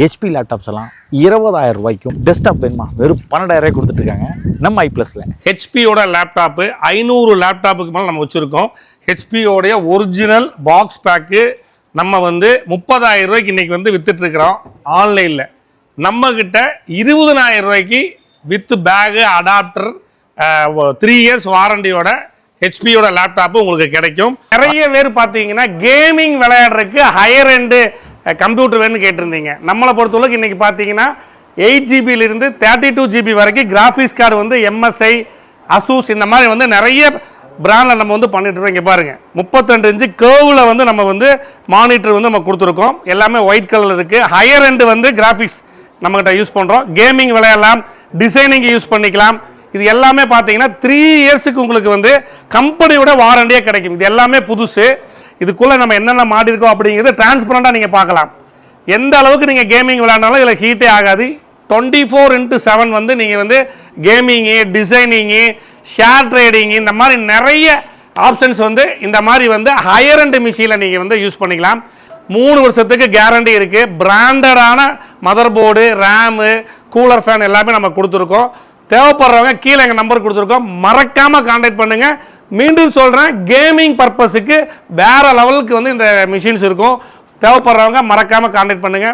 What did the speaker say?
HP laptops எல்லாம் இருபதாயிரம் ரூபாய்க்கும் டெஸ்க்டாப் வேணுமா? வெறும் பன்னெண்டாயிரம் ரூபாய் கொடுத்துட்ருக்காங்க நம்ம ஐ ப்ளஸில் ஹெச்பியோட லேப்டாப்பு ஐநூறு லேப்டாப்புக்கு மேலே நம்ம வச்சுருக்கோம். ஹெச்பியோடைய ஒரிஜினல் பாக்ஸ் பேக்கு நம்ம வந்து முப்பதாயிரம் ரூபாய்க்கு இன்றைக்கி வந்து விற்றுட்ருக்குறோம் ஆன்லைனில் நம்மக்கிட்ட இருபதனாயிரம் ரூபாய்க்கு வித்து பேகு அடாப்டர் த்ரீ இயர்ஸ் வாரண்டியோட ஹெச்பியோட லேப்டாப்பு உங்களுக்கு கிடைக்கும். நிறைய பேர் பார்த்தீங்கன்னா கேமிங் விளையாடுறதுக்கு ஹையர் எண்டு கம்ப்யூட்டர் வேணும்னு கேட்டிருந்தீங்க. நம்மளை பொறுத்தளவுக்கு இன்றைக்கி பார்த்தீங்கன்னா எயிட் ஜிபியிலிருந்து தேர்ட்டி டூ ஜிபி வரைக்கும் கிராஃபிக்ஸ் கார்டு வந்து எம்எஸ்ஐ அசூஸ் இந்த மாதிரி வந்து நிறைய பிராண்டில் நம்ம வந்து பண்ணிட்டுருக்கோம் இங்கே பாருங்கள் முப்பத்தெண்டு இன்ச்சு கேவில் வந்து நம்ம வந்து மானிட்டர் வந்து நம்ம கொடுத்துருக்கோம். எல்லாமே ஒயிட் கலர் இருக்குது ஹையர் எண்டு வந்து கிராஃபிக்ஸ் நம்மகிட்ட யூஸ் பண்ணுறோம் கேமிங் விளையாடலாம். டிசைனிங் யூஸ் பண்ணிக்கலாம். இது எல்லாமே பார்த்தீங்கன்னா த்ரீ இயர்ஸுக்கு உங்களுக்கு வந்து கம்பெனியோட வாரண்டியே கிடைக்கும். இது எல்லாமே புதுசு. இதுக்குள்ளே நம்ம என்னென்ன மாட்டிருக்கோம் அப்படிங்கிறத டிரான்ஸ்பரண்ட்டாக நீங்கள் பார்க்கலாம். எந்த அளவுக்கு நீங்கள் கேமிங் விளையாண்டாலும் இதில் ஹீட்டே ஆகாது. டுவெண்ட்டி ஃபோர் இன்ட்டு செவன் வந்து நீங்கள் வந்து கேமிங்கு டிசைனிங்கு ஷேர் ட்ரேடிங்கு இந்த மாதிரி நிறைய ஆப்ஷன்ஸ் வந்து இந்த மாதிரி வந்து ஹையர் அண்ட் மிஷினில் நீங்கள் வந்து யூஸ் பண்ணிக்கலாம். மூணு வருஷத்துக்கு கேரண்டி இருக்குது பிராண்டடான mother board RAM cooler fan எல்லாமே நம்ம கொடுத்துருக்கோம். தேவைப்படுறவங்க கீழே எங்கள் நம்பர் கொடுத்துருக்கோம். மறக்காமல் காண்டாக்ட் பண்ணுங்கள் மீண்டும் சொல்கிறேன் கேமிங் பர்பஸுக்கு வேறு லெவலுக்கு வந்து இந்த மிஷின்ஸ் இருக்கும். தேவைப்படுறவங்க மறக்காமல் கான்டாக்ட் பண்ணுங்கள்